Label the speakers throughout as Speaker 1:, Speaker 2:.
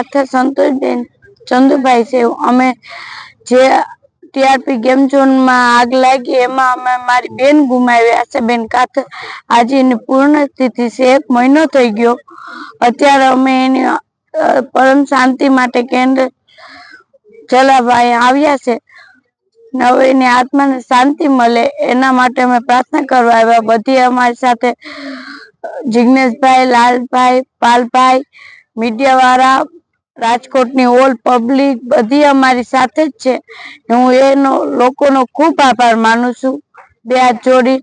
Speaker 1: સાથે સંતોષબેન ચંદુભાઈ છે. અમે જે ટીઆરપી ગેમ ઝોનમાં આગ લાગી, એમાં અમે મારી બેન ગુમાવી. છે બેન કાથર આજે એની પૂર્ણ સ્થિતિ છે. એક મહિનો થઈ ગયો. અત્યારે અમે એની પરમ શાંતિ માટે કેન્દ્ર ચલાવવા આવ્યા છે. હવે એની આત્માને શાંતિ મળે. એના માટે અમે પ્રાર્થના કરવા આવ્યા. બધી અમારી સાથે જિગ્નેશભાઈ, લાલભાઈ, પાલભાઈ મીડિયા વાળા રાજકોટની ઓલ પબ્લિક બધી અમારી સાથે જ છે. હું એનો, લોકોનો ખૂબ આભાર માનું છું. બે હાથ જોડી.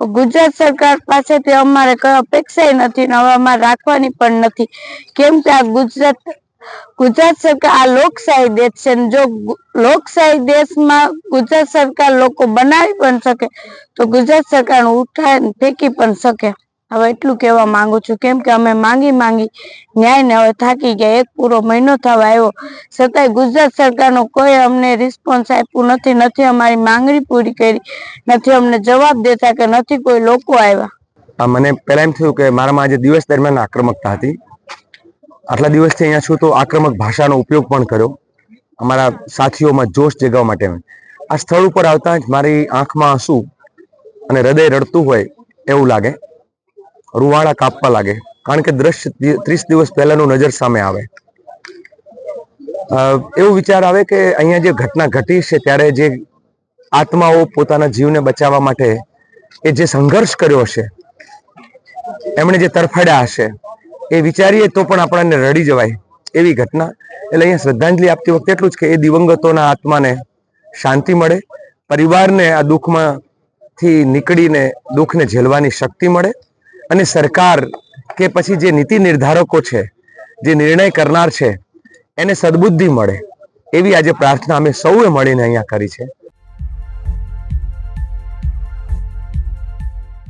Speaker 1: ગુજરાત સરકાર પાસેથી અમારે કઈ અપેક્ષા નથી ને હવે અમારે રાખવાની પણ નથી. કેમ કે આ ગુજરાત ગુજરાત સરકાર આ લોકશાહી દેશ છે જો લોકશાહી દેશમાં ગુજરાત સરકાર લોકો બનાવી પણ શકે, તો ગુજરાત સરકાર ઉઠાય ફેંકી પણ શકે. હવે એટલું કહેવા માંગુ છું, કેમ કે અમે માંગી માંગી ન્યાય ને હવે થાકી ગયા. એક પૂરો મહિનો થવા આવ્યો. છતાંય ગુજરાત સરકારનો કોઈ અમને રિસ્પોન્સ આપ્યું નથી નથી અમારી માંગણી પૂરી કરી, નથી અમને જવાબ દેતા કે નથી કોઈ લોકો આવ્યા.
Speaker 2: મને પહેલા એમ થયું કે મારામાં આજે દિવસ દરમિયાન આક્રમકતા હતી. આટલા દિવસથી અહીંયા છું તો આક્રમક ભાષાનો ઉપયોગ પણ કર્યો. અમારા સાથીઓમાં જોશ જગાવવા માટે આ સ્થળ ઉપર આવતા જ મારી આંખમાં આંસુ અને હૃદય રડતું હોય એવું લાગે. રૂવાડા કાપવા લાગે. કારણ કે દ્રશ્ય ત્રીસ દિવસ પહેલાનું નજર સામે આવે. એવો વિચાર આવે કે અહીંયા જે ઘટના ઘટી છે, ત્યારે જે આત્માઓ પોતાના જીવને બચાવવા માટે એ જે સંઘર્ષ કર્યો હશે, એમણે જે તરફડ્યા હશે, એ વિચારીએ તો પણ આપણને રડી જવાય એવી ઘટના. એટલે અહીંયા શ્રદ્ધાંજલિ આપતી વખતે એટલું જ કે એ દિવંગતોના આત્માને શાંતિ મળે, પરિવારને આ દુઃખમાંથી નીકળીને દુઃખને ઝેલવાની શક્તિ મળે અને સરકાર કે પછી જે નીતિ નિર્ધારકો છે, જે નિર્ણય કરનાર છે, એને સદબુદ્ધિ મળે, એવી આજે પ્રાર્થના અમે સૌએ મળીને અહીંયા કરી છે.